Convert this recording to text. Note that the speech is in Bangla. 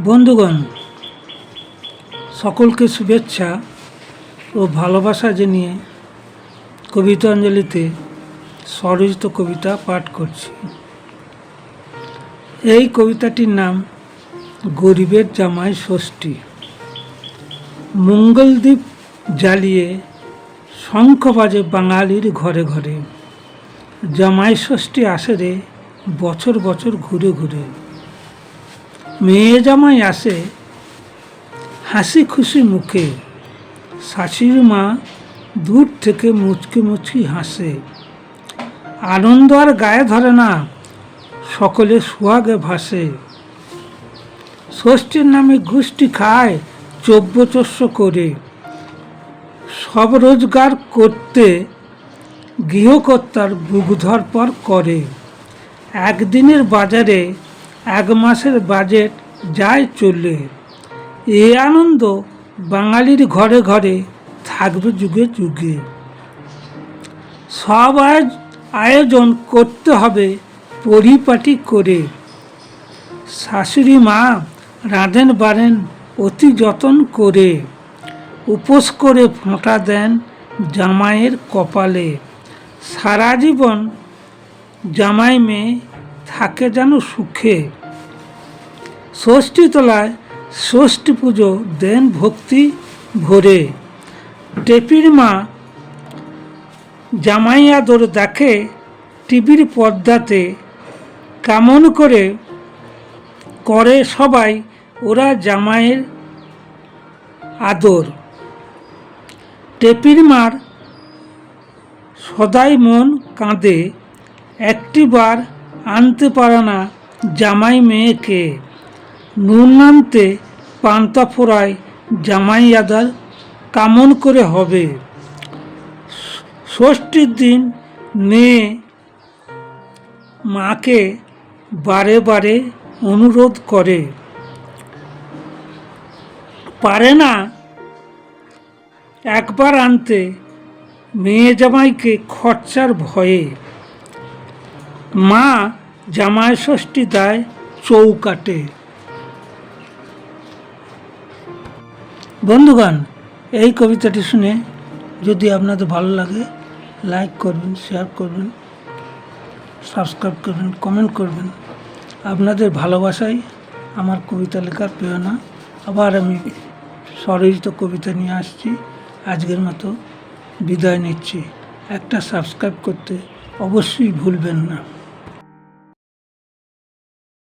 বন্ধুগণ, সকলকে শুভেচ্ছা ও ভালোবাসা জানিয়ে কবিতাঞ্জলিতে স্বরচিত কবিতা পাঠ করছি। এই কবিতাটির নাম গরিবের জামাই ষষ্ঠী। মঙ্গলদ্বীপ জ্বালিয়ে শঙ্খ বাজে বাঙালির ঘরে ঘরে। জামাই ষষ্ঠী আসে রে বছর বছর ঘুরে ঘুরে। মেয়ে জামাই আসে, হাসি খুশি মুখে। শাশুড়ি মা দূর থেকে মুচকি মুচকি হাসে। আনন্দ আর গায়ে ধরে না, সকলে সোহাগে ভাসে। ষষ্ঠীর নামে গোষ্ঠী খায় চব্যচস্য করে। সব রোজগার করতে গৃহকর্তার বুক ধরপর করে। একদিনের বাজারে এক মাসের বাজেট যায় চলে এ আনন্দ বাঙালির ঘরে ঘরে থাকবে যুগে যুগে। সব আয়োজ- আয়োজন করতে হবে পরিপাটি করে। শাশুড়ি মা রাঁধেন বাড়েন অতি যতন করে। উপোস করে ফোঁটা দেন জামাইয়ের কপালে। সারা জীবন জামাই মেয়ে থাকে যেন সুখে। ষষ্ঠী তলায় ষষ্ঠী পুজো দেন ভক্তি ভরে। টেপির মা জামাই আদর দেখে টিভির পর্দাতে কেমন করে করে সবাই ওরা জামাইয়ের আদর। টেপির মার সদাই মন কাঁদে। একটিবার আনতে পারে না জামাই মেয়েকে। নুন আনতে পান্তা ফোড়ায় জামাই আদার কামন করে হবে। ষষ্ঠীর দিন মেয়ে মাকে বারে বারে অনুরোধ করে। পারে না একবার আনতে মেয়ে জামাইকে খরচার ভয়ে। মা জামাই ষষ্ঠী দেয় চৌকাটে। বন্ধুগণ, এই কবিতাটি শুনে যদি আপনাদের ভালো লাগে লাইক করবেন শেয়ার করবেন সাবস্ক্রাইব করবেন কমেন্ট করবেন। আপনাদের ভালোবাসাই আমার কবিতা লেখার প্রেরণা। আবার আমি স্বরচিত কবিতা নিয়ে আসছি। আজকের মতো বিদায় নিচ্ছি। একটা সাবস্ক্রাইব করতে অবশ্যই ভুলবেন না।